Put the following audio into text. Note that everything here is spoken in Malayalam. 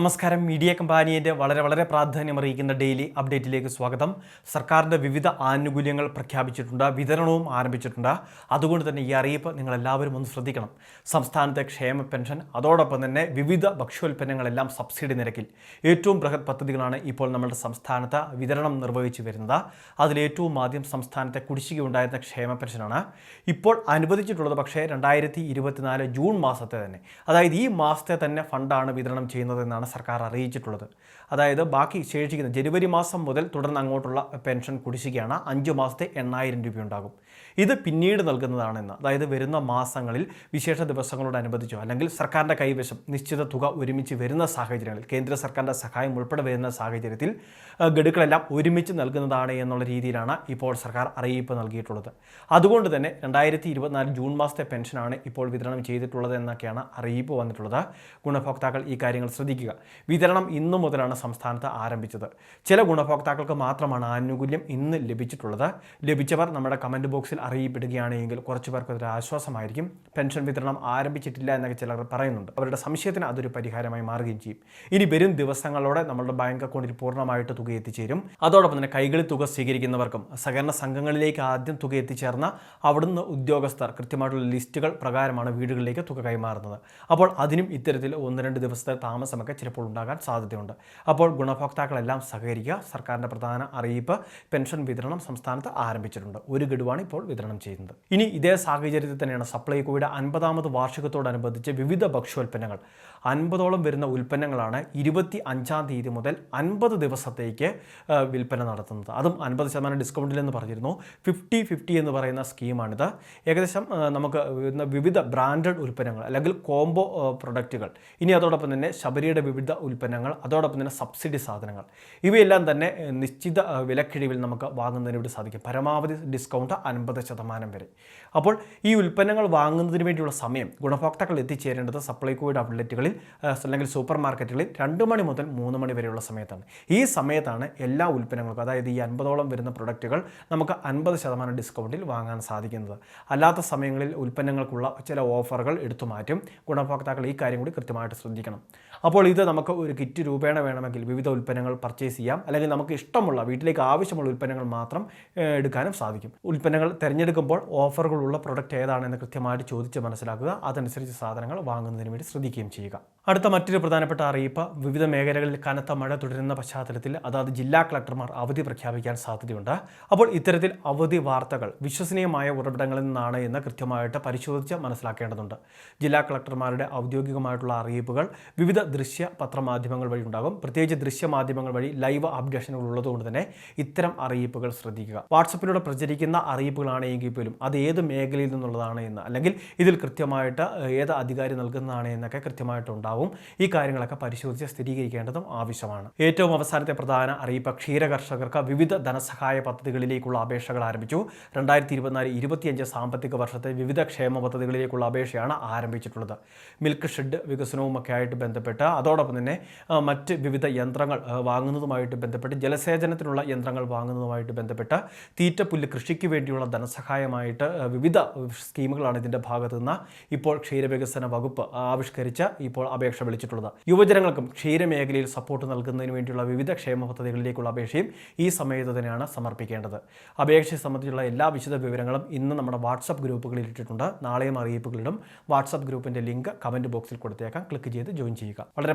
നമസ്കാരം. മീഡിയ കമ്പാനിയുടെ വളരെ വളരെ പ്രാധാന്യം അറിയിക്കുന്ന ഡെയിലി അപ്ഡേറ്റിലേക്ക് സ്വാഗതം. സർക്കാരിന്റെ വിവിധ ആനുകൂല്യങ്ങൾ പ്രഖ്യാപിച്ചിട്ടുണ്ട് വിതരണവും ആരംഭിച്ചിട്ടുണ്ട്. അതുകൊണ്ട് തന്നെ ഈ അറിയിപ്പ് നിങ്ങൾ എല്ലാവരും ഒന്ന് ശ്രദ്ധിക്കണം. സംസ്ഥാനത്തെ ക്ഷേമ പെൻഷൻ അതോടൊപ്പം തന്നെ വിവിധ ഭക്ഷ്യോൽപ്പന്നങ്ങളെല്ലാം സബ്സിഡി നിരക്കിൽ. ഏറ്റവും ബൃഹത് പദ്ധതികളാണ് ഇപ്പോൾ നമ്മുടെ സംസ്ഥാനത്ത് വിതരണം നിർവഹിച്ചു വരുന്നത്. അതിലേറ്റവും ആദ്യം സംസ്ഥാനത്തെ കുടിശ്ശിക ഉണ്ടായിരുന്ന ക്ഷേമ പെൻഷനാണ്. ഇപ്പോൾ അനുവദിച്ചിട്ടുള്ളത് പക്ഷേ രണ്ടായിരത്തി ജൂൺ മാസത്തെ തന്നെ. അതായത് ഈ മാസത്തെ തന്നെ ഫണ്ടാണ് വിതരണം ചെയ്യുന്നതെന്നാണ് സർക്കാർ അറിയിച്ചിട്ടുള്ളത്. അതായത് ബാക്കി ശേഷിക്കുന്ന ജനുവരി മാസം മുതൽ തുടർന്ന് അങ്ങോട്ടുള്ള പെൻഷൻ കുടിശ്ശികയാണ് അഞ്ച് മാസത്തെ എണ്ണായിരം രൂപയുണ്ടാകും. ഇത് പിന്നീട് നൽകുന്നതാണെന്ന് അതായത് വരുന്ന മാസങ്ങളിൽ വിശേഷ ദിവസങ്ങളോടനുബന്ധിച്ചോ അല്ലെങ്കിൽ സർക്കാരിന്റെ കൈവശം നിശ്ചിത തുക ഒരുമിച്ച് വരുന്ന സാഹചര്യങ്ങളിൽ കേന്ദ്ര സർക്കാരിന്റെ സഹായം ഉൾപ്പെടെ വരുന്ന സാഹചര്യത്തിൽ ഗഡുക്കളെല്ലാം ഒരുമിച്ച് നൽകുന്നതാണ് എന്നുള്ള രീതിയിലാണ് ഇപ്പോൾ സർക്കാർ അറിയിപ്പ് നൽകിയിട്ടുള്ളത്. അതുകൊണ്ട് തന്നെ രണ്ടായിരത്തി ഇരുപത്തിനാല് ജൂൺ മാസത്തെ പെൻഷനാണ് ഇപ്പോൾ വിതരണം ചെയ്തിട്ടുള്ളത് എന്നൊക്കെയാണ് അറിയിപ്പ് വന്നിട്ടുള്ളത്. ഗുണഭോക്താക്കൾ ഈ കാര്യങ്ങൾ ശ്രദ്ധിക്കുക. വിതരണം ഇന്നു മുതലാണ് സംസ്ഥാനത്ത് ആരംഭിച്ചത്. ചില ഗുണഭോക്താക്കൾക്ക് മാത്രമാണ് ആനുകൂല്യം ഇന്ന് ലഭിച്ചിട്ടുള്ളത്. ലഭിച്ചവർ നമ്മുടെ കമന്റ് ബോക്സിൽ അറിയപ്പെടുകയാണെങ്കിൽ കുറച്ച് പേർക്ക് അതൊരു ആശ്വാസമായിരിക്കും. പെൻഷൻ വിതരണം ആരംഭിച്ചിട്ടില്ല എന്നൊക്കെ ചിലർ പറയുന്നുണ്ട്. അവരുടെ സംശയത്തിന് അതൊരു പരിഹാരമായി മാറുകയും ചെയ്യും. ഇനി വരും ദിവസങ്ങളോടെ നമ്മുടെ ബാങ്ക് അക്കൗണ്ടിൽ പൂർണമായിട്ട് തുക എത്തിച്ചേരും. അതോടൊപ്പം തന്നെ കൈകളിൽ തുക സ്വീകരിക്കുന്നവർക്കും സഹകരണ സംഘങ്ങളിലേക്ക് ആദ്യം തുക എത്തിച്ചേർന്ന അവിടുന്ന് ഉദ്യോഗസ്ഥർ കൃത്യമായിട്ടുള്ള ലിസ്റ്റുകൾ പ്രകാരമാണ് വീടുകളിലേക്ക് തുക കൈമാറുന്നത്. അപ്പോൾ അതിനും ഇത്തരത്തിൽ ഒന്ന് രണ്ട് ദിവസത്തെ താമസമൊക്കെ ചിലപ്പോൾ ഉണ്ടാകാൻ സാധ്യതയുണ്ട്. അപ്പോൾ ഗുണഭോക്താക്കളെല്ലാം സഹകരിക്കുക. സർക്കാരിന്റെ പ്രധാന അറിയിപ്പ് പെൻഷൻ വിതരണം സംസ്ഥാനത്ത് ആരംഭിച്ചിട്ടുണ്ട്. ഒരു ഗഡുവാണ് ഇപ്പോൾ വിതരണം ചെയ്യുന്നത്. ഇനി ഇതേ സാഹചര്യത്തിൽ തന്നെയാണ് സപ്ലൈകോയുടെ അൻപതാമത് വാർഷികത്തോടനുബന്ധിച്ച് വിവിധ ഭക്ഷ്യോൽപ്പന്നങ്ങൾ. അൻപതോളം വരുന്ന ഉൽപ്പന്നങ്ങളാണ് ഇരുപത്തി അഞ്ചാം തീയതി മുതൽ അൻപത് ദിവസത്തേക്ക് വിൽപ്പന നടത്തുന്നത്. അതും അൻപത് ശതമാനം ഡിസ്കൗണ്ടിലെന്ന് പറഞ്ഞിരുന്നു. ഫിഫ്റ്റി ഫിഫ്റ്റി എന്ന് പറയുന്ന സ്കീമാണിത്. ഏകദേശം നമുക്ക് വിവിധ ബ്രാൻഡഡ് ഉൽപ്പന്നങ്ങൾ അല്ലെങ്കിൽ കോംബോ പ്രൊഡക്റ്റുകൾ. ഇനി അതോടൊപ്പം തന്നെ ശബരിയുടെ വിവിധ ഉൽപ്പന്നങ്ങൾ അതോടൊപ്പം തന്നെ സബ്സിഡി സാധനങ്ങൾ. ഇവയെല്ലാം തന്നെ നിശ്ചിത വിലക്കിഴിവിൽ നമുക്ക് വാങ്ങുന്നതിന് വേണ്ടി സാധിക്കും. പരമാവധി ഡിസ്കൗണ്ട് അൻപത് ശതമാനം വരെ. അപ്പോൾ ഈ ഉൽപ്പന്നങ്ങൾ വാങ്ങുന്നതിന് വേണ്ടിയുള്ള സമയം ഗുണഭോക്താക്കൾ എത്തിച്ചേരേണ്ടത് സപ്ലൈകോയുടെ ഔട്ട്ലെറ്റുകളിൽ അല്ലെങ്കിൽ സൂപ്പർ മാർക്കറ്റുകളിൽ രണ്ട് മണി മുതൽ മൂന്ന് മണി വരെയുള്ള സമയത്താണ്. ഈ സമയത്താണ് എല്ലാ ഉൽപ്പന്നങ്ങൾക്കും അതായത് ഈ അൻപതോളം വരുന്ന പ്രൊഡക്റ്റുകൾ നമുക്ക് അൻപത് ശതമാനം ഡിസ്കൗണ്ടിൽ വാങ്ങാൻ സാധിക്കുന്നത്. അല്ലാത്ത സമയങ്ങളിൽ ഉൽപ്പന്നങ്ങൾക്കുള്ള ചില ഓഫറുകൾ എടുത്തു മാറ്റും. ഗുണഭോക്താക്കൾ ഈ കാര്യം കൂടി കൃത്യമായിട്ട് ശ്രദ്ധിക്കണം. അപ്പോൾ ഇത് നമുക്ക് ഒരു കിറ്റ് രൂപേണ വേണമെങ്കിൽ വിവിധ ഉൽപ്പന്നങ്ങൾ പർച്ചേസ് ചെയ്യാം. അല്ലെങ്കിൽ നമുക്ക് ഇഷ്ടമുള്ള വീട്ടിലേക്ക് ആവശ്യമുള്ള ഉൽപ്പന്നങ്ങൾ മാത്രം എടുക്കാനും സാധിക്കും. ഉൽപ്പന്നങ്ങൾ തിരഞ്ഞെടുക്കുമ്പോൾ ഓഫറുകളുള്ള പ്രൊഡക്റ്റ് ഏതാണെന്ന് കൃത്യമായിട്ട് ചോദിച്ച് മനസ്സിലാക്കുക. അതനുസരിച്ച് സാധനങ്ങൾ വാങ്ങുന്നതിന് വേണ്ടി ശ്രദ്ധിക്കുകയും ചെയ്യുക. അടുത്ത മറ്റൊരു പ്രധാനപ്പെട്ട അറിയിപ്പ് വിവിധ മേഖലകളിൽ കനത്ത മഴ തുടരുന്ന പശ്ചാത്തലത്തിൽ അതാത് ജില്ലാ കളക്ടർമാർ അവധി പ്രഖ്യാപിക്കാൻ സാധ്യതയുണ്ട്. അപ്പോൾ ഇത്തരത്തിൽ അവധി വാർത്തകൾ വിശ്വസനീയമായ ഉറവിടങ്ങളിൽ നിന്നാണ് എന്ന് കൃത്യമായിട്ട് പരിശോധിച്ച് മനസ്സിലാക്കേണ്ടതുണ്ട്. ജില്ലാ കളക്ടർമാരുടെ ഔദ്യോഗികമായിട്ടുള്ള അറിയിപ്പുകൾ വിവിധ ദൃശ്യ പത്രമാധ്യമങ്ങൾ വഴി ഉണ്ടാകും. പ്രത്യേകിച്ച് ദൃശ്യമാധ്യമങ്ങൾ വഴി ലൈവ് അപ്ഡേഷനുകൾ ഉള്ളതുകൊണ്ട് തന്നെ ഇത്തരം അറിയിപ്പുകൾ ശ്രദ്ധിക്കുക. വാട്സപ്പിലൂടെ പ്രചരിക്കുന്ന അറിയിപ്പുകളാണെങ്കിൽ പോലും അത് ഏത് മേഖലയിൽ നിന്നുള്ളതാണ് എന്ന് അല്ലെങ്കിൽ ഇതിൽ കൃത്യമായിട്ട് ഏത് അധികാരി നൽകുന്നതാണ് എന്നൊക്കെ കൃത്യമായിട്ട് ഉണ്ടാവും. ഈ കാര്യങ്ങളൊക്കെ പരിശോധിച്ച് സ്ഥിരീകരിക്കേണ്ടതും ആവശ്യമാണ്. ഏറ്റവും അവസാനത്തെ പ്രധാന അറിയിപ്പ് ക്ഷീര കർഷകർക്ക് വിവിധ ധനസഹായ പദ്ധതികളിലേക്കുള്ള അപേക്ഷകൾ ആരംഭിച്ചു. രണ്ടായിരത്തി ഇരുപത്തിനാല് ഇരുപത്തിയഞ്ച് സാമ്പത്തിക വർഷത്തെ വിവിധ ക്ഷേമ പദ്ധതികളിലേക്കുള്ള അപേക്ഷയാണ് ആരംഭിച്ചിട്ടുള്ളത്. മിൽക്ക് ഷെഡ് വികസനവുമൊക്കെ ആയിട്ട് ബന്ധപ്പെട്ട് അതോടൊപ്പം തന്നെ മറ്റ് വിവിധ യന്ത്രങ്ങൾ വാങ്ങുന്നതുമായിട്ട് ബന്ധപ്പെട്ട് ജലസേചനത്തിനുള്ള യന്ത്രങ്ങൾ വാങ്ങുന്നതുമായിട്ട് ബന്ധപ്പെട്ട തീറ്റപ്പുല്ല് കൃഷിക്ക് വേണ്ടിയുള്ള ധനസഹായമായിട്ട് വിവിധ സ്കീമുകളാണ് ഇതിന്റെ ഭാഗത്തു നിന്ന് ഇപ്പോൾ ക്ഷീരവികസന വകുപ്പ് ആവിഷ്കരിച്ച ഇപ്പോൾ അപേക്ഷ വിളിച്ചിട്ടുള്ളത്. യുവജനങ്ങൾക്കും ക്ഷീരമേഖലയിൽ സപ്പോർട്ട് നൽകുന്നതിന് വേണ്ടിയുള്ള വിവിധ ക്ഷേമ പദ്ധതികളിലേക്കുള്ള അപേക്ഷയും ഈ സമയത്ത് തന്നെയാണ് സമർപ്പിക്കേണ്ടത്. അപേക്ഷയെ സംബന്ധിച്ചുള്ള എല്ലാ വിശദ വിവരങ്ങളും ഇന്ന് നമ്മുടെ വാട്സപ്പ് ഗ്രൂപ്പുകളിൽ ഇട്ടിട്ടുണ്ട്. നാളെയും അറിയിപ്പുകളിലും വാട്സപ്പ് ഗ്രൂപ്പിന്റെ ലിങ്ക് കമന്റ് ബോക്സിൽ കൊടുത്തേക്കാം. ക്ലിക്ക് ചെയ്ത് ജോയിൻ ചെയ്യുക. വളരെ